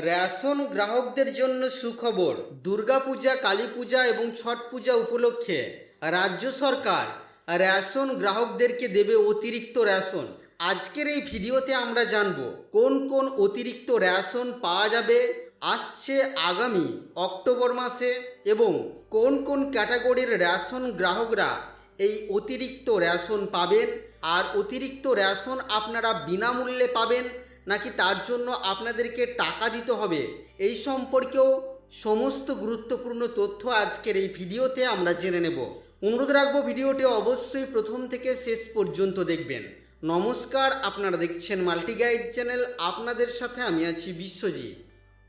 Ration গ্রাহকদের জন্য সুখবর। দুর্গাপূজা কালী পূজা এবং ছট পূজা উপলক্ষে রাজ্য সরকার রেশন গ্রাহকদেরকে দেবে অতিরিক্ত রেশন আজকের এই ভিডিওতে আমরা জানব কোন কোন অতিরিক্ত রেশন পাওয়া যাবে, আসছে আগামী অক্টোবর মাসে এবং কোন কোন ক্যাটাগরির রেশন গ্রাহকরা এই অতিরিক্ত রেশন পাবেন। আর অতিরিক্ত রেশন আপনারা বিনামূল্যে পাবেন নাকি তার জন্য আপনাদেরকে টাকা দিতে হবে? এই সম্পর্কেও সমস্ত গুরুত্বপূর্ণ তথ্য আজকের এই ভিডিওতে আমরা জেনে নেব। অনুরোধ রাখব ভিডিওটি অবশ্যই প্রথম থেকে শেষ পর্যন্ত দেখবেন। নমস্কার, আপনারা দেখছেন মাল্টি গাইড চ্যানেল। আপনাদের সাথে আমি আছি বিশ্বজিৎ।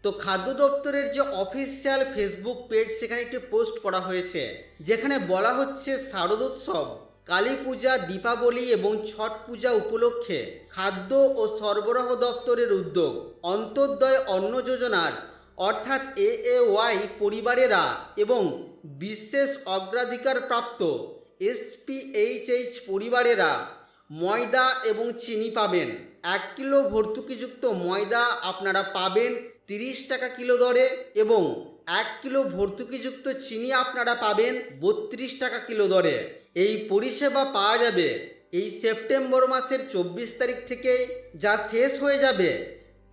তো খাদ্য দপ্তরের যে অফিসিয়াল ফেসবুক পেজ, সেখানে একটি পোস্ট করা হয়েছে, যেখানে বলা হচ্ছে শারদোৎসব কালী পূজা, দীপাবলি এবং ছট পূজা উপলক্ষে খাদ্য ও সরবরাহ দপ্তরের উদ্যোগ, অন্তর্দয় অন্ন যোজনার, অর্থাৎ এ এ ওয়াই পরিবারেরা এবং বিশেষ অগ্রাধিকার প্রাপ্ত এসপিএইচএইচ পরিবারেরা ময়দা এবং চিনি পাবেন। এক কিলো ভর্তুকিযুক্ত ময়দা আপনারা পাবেন তিরিশ টাকা কিলো দরে এবং এক কিলো ভর্তুকিযুক্ত চিনি আপনারা পাবেন বত্রিশ টাকা কিলো দরে। এই পরিষেবা পাওয়া যাবে এই সেপ্টেম্বর মাসের চব্বিশ তারিখ থেকে যা শেষ হয়ে যাবে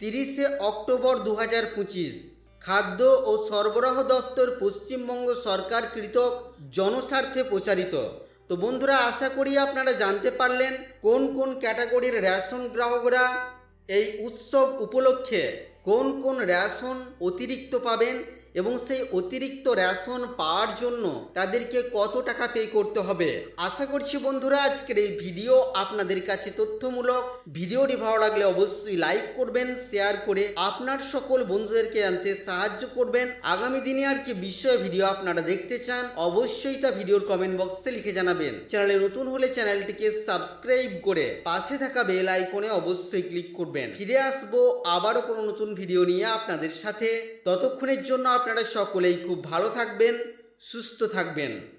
তিরিশে অক্টোবর দু হাজার পঁচিশ। খাদ্য ও সরবরাহ দপ্তর পশ্চিমবঙ্গ সরকার কৃতক জনস্বার্থে প্রচারিত। তো বন্ধুরা, আশা করি আপনারা জানতে পারলেন কোন কোন ক্যাটাগরির রেশন গ্রাহকরা এই উৎসব উপলক্ষে কোন কোন রেশন অতিরিক্ত পাবেন এবং সেই অতিরিক্ত রেশন পাওয়ার জন্য তাদেরকে কত টাকা পে করতে হবে? আশা করছি বন্ধুরা, আজকের এই ভিডিও আপনাদের কাছে তথ্যমূলক। ভিডিওটি ভালো লাগলে অবশ্যই লাইক করবেন শেয়ার করে আপনার সকল বন্ধুদেরকে জানতে সাহায্য করবেন। আগামী দিনে আর কি বিষয় ভিডিও আপনারা দেখতে চান, অবশ্যই তা ভিডিওর কমেন্ট বক্সে লিখে জানাবেন। চ্যানেলে নতুন হলে চ্যানেলটিকে সাবস্ক্রাইব করে পাশে থাকা বেল আইকনে অবশ্যই ক্লিক করবেন। ফিরে আসব আবারও কোনো নতুন ভিডিও নিয়ে আপনাদের সাথে। ততক্ষণের জন্য আপনারা সকলেই খুব ভালো থাকবেন সুস্থ থাকবেন।